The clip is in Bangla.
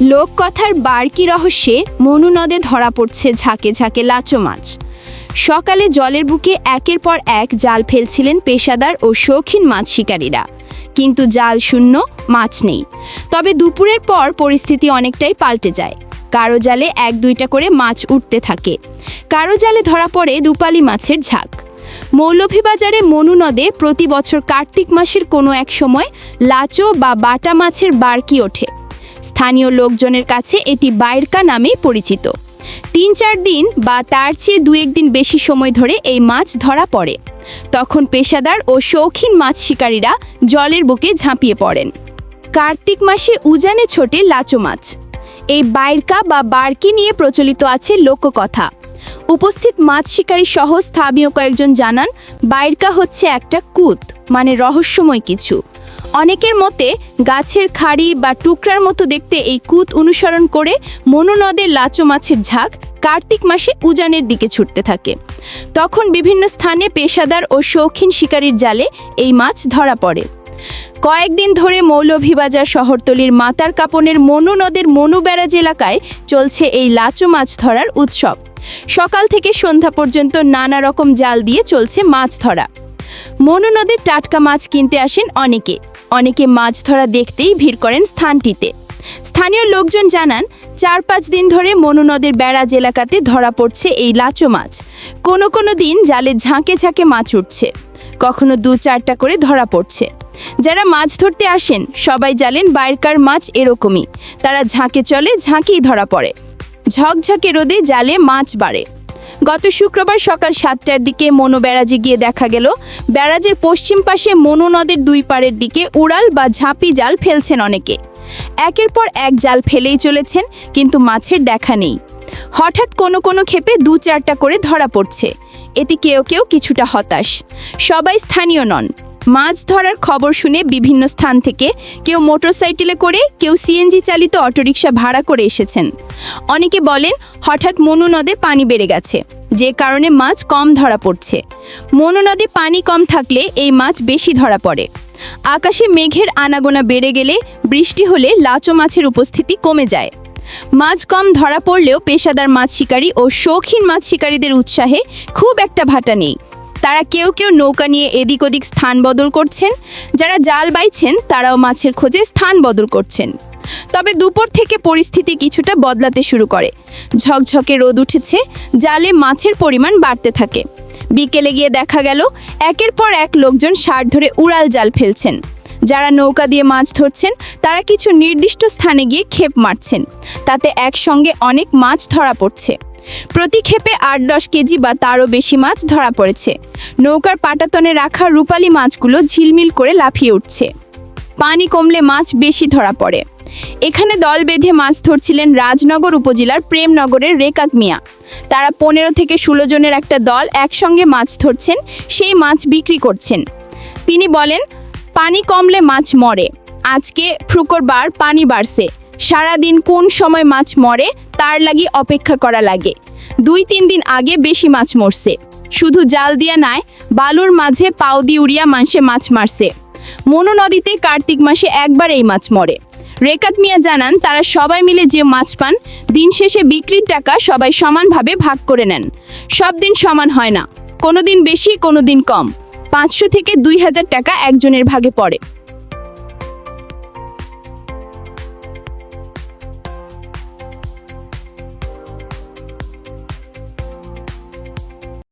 লোককথার বারকি রহস্যে মনু নদে ধরা পড়ছে ঝাঁকে ঝাঁকে লাচো মাছ। সকালে জলের বুকে একের পর এক জাল ফেলছিলেন পেশাদার ও শৌখিন মাছ শিকারীরা। কিন্তু জাল শূন্য, মাছ নেই। তবে দুপুরের পর পরিস্থিতি অনেকটাই পাল্টে যায়। কারও জালে এক দুইটা করে মাছ উঠতে থাকে। কারও জালে ধরা পড়ে দুপালি মাছের ঝাঁক। মৌলভীবাজারে মনু নদে প্রতি বছর কার্তিক মাসের কোনো এক সময় লাচো বা বাটা মাছের বারকি ওঠে। স্থানীয় লোকজনের কাছে এটি বাইরকা নামেই পরিচিত। তিন চার দিন বা তার চেয়ে দু একদিন বেশি সময় ধরে এই মাছ ধরা পড়ে। তখন পেশাদার ও শৌখিন মাছ শিকারীরা জলের বুকে ঝাঁপিয়ে পড়েন। কার্তিক মাসে উজানে ছোটে লাচো মাছ। এই বাইরকা বা বারকি নিয়ে প্রচলিত আছে লোককথা। উপস্থিত মাছ শিকারী সহ স্থানীয় কয়েকজন জানান, বাইরকা হচ্ছে একটা কুত মানে রহস্যময় কিছু। অনেকের মতে গাছের খাড়ি বা টুকরার মতো দেখতে এই কুত অনুসরণ করে মনু নদে লাচো মাছের ঝাঁক কার্তিক মাসে উজানের দিকে ছুটতে থাকে। তখন বিভিন্ন স্থানে পেশাদার ও শৌখিন শিকারীর জালে এই মাছ ধরা পড়ে। কয়েকদিন ধরে মৌলভীবাজার শহরতলির মাতার কাপনের মনু নদের মনু ব্যারাজ এলাকায় চলছে এই লাচো মাছ ধরার উৎসব। সকাল থেকে সন্ধ্যা পর্যন্ত নানা রকম জাল দিয়ে চলছে মাছ ধরা। মনু নদের টাটকা মাছ কিনতে আসেন অনেকে। অনেকে মাছ ধরা দেখতেই ভিড় করেন স্থানটিতে। স্থানীয় লোকজন জানান চার পাঁচ দিন ধরে মনু নদের ব্যারাজ এলাকাতে ধরা পড়ছে এই লাচো মাছ। কোনো কোনো দিন জালে ঝাঁকে ঝাঁকে মাছ উঠছে। কখনো দু চারটা করে ধরা পড়ছে। যারা মাছ ধরতে আসেন, সবাই জানেন বাইরকার মাছ এরকমই। তারা ঝাঁকে চলে, ঝাঁকেই ধরা পড়ে। ঝকঝকে রোদে জালে মাছ বাড়ে। গত শুক্রবার সকাল সাতটার দিকে মনো ব্যারাজে গিয়ে দেখা গেল, ব্যারাজের পশ্চিম পাশে মনো নদের দুই পাড়ের দিকে উড়াল বা ঝাঁপি জাল ফেলছেন অনেকে। একের পর এক জাল ফেলেই চলেছেন, কিন্তু মাছের দেখা নেই। হঠাৎ কোনো কোনো ক্ষেপে দু চারটা করে ধরা পড়ছে। এতে কেউ কেউ কিছুটা হতাশ। সবাই স্থানীয় নন। মাছ ধরার খবর শুনে বিভিন্ন স্থান থেকে কেউ মোটরসাইকেলে করে, কেউ সিএনজি চালিত অটোরিকশা ভাড়া করে এসেছেন। অনেকে বলেন, হঠাৎ মনু নদে পানি বেড়ে গেছে, যে কারণে মাছ কম ধরা পড়ছে। মনু নদে পানি কম থাকলে এই মাছ বেশি ধরা পড়ে। আকাশে মেঘের আনাগোনা বেড়ে গেলে বৃষ্টি হলে লাচো মাছের উপস্থিতি কমে যায়। মাছ কম ধরা পড়লেও পেশাদার মাছ শিকারী ও শৌখিন মাছ শিকারীদের উৎসাহে খুব একটা ভাটা নেই। তারা কেউ কেউ নৌকা নিয়ে এদিক ওদিক স্থান বদল করছেন। যারা জাল বাইছেন, তারাও মাছের খোঁজে স্থান বদল করছেন। তবে দুপুর থেকে পরিস্থিতি কিছুটা বদলাতে শুরু করে। ঝকঝকে রোদ উঠেছে, জালে মাছের পরিমাণ বাড়তে থাকে। বিকেলে গিয়ে দেখা গেল, একের পর এক লোকজন সার ধরে উড়াল জাল ফেলছেন। যারা নৌকা দিয়ে মাছ ধরছেন, তারা কিছু নির্দিষ্ট স্থানে গিয়ে ক্ষেপ মারছেন। তাতে একসঙ্গে অনেক মাছ ধরা পড়ছে। প্রতি ক্ষেপে আট দশ কেজি বা তারও বেশি মাছ ধরা পড়েছে। নৌকার পাটাতনে রাখা রূপালী মাছগুলো ঝিলমিল করে লাফিয়ে উঠছে। পানি কমলে মাছ বেশি ধরা পড়ে। এখানে দল বেঁধে মাছ ধরছিলেন রাজনগর উপজেলার প্রেমনগরের রেকাত মিয়া। তারা পনেরো থেকে ষোলো জনের একটা দল একসঙ্গে মাছ ধরছেন, সেই মাছ বিক্রি করছেন। তিনি বলেন, পানি কমলে মাছ মরে। আজকে, শুক্রবার পানি বাড়ছে। সারাদিন কোন সময় মাছ মরে তার লাগি অপেক্ষা করা লাগে। দুই তিন দিন আগে বেশি মাছ মরছে। শুধু জাল দিয়া নাই, বালুর মাঝে পাও উড়িয়া মাংসে মাছ মারছে। মনু নদীতে কার্তিক মাসে একবার এই মাছ মরে। রেকাত মিয়া জানান, তারা সবাই মিলে যে মাছ পান, দিন শেষে বিক্রির টাকা সবাই সমানভাবে ভাগ করে নেন। সব দিন সমান হয় না। কোনো দিন বেশি, কোনো দিন কম। পাঁচশো থেকে দুই হাজার টাকা একজনের ভাগে পড়ে।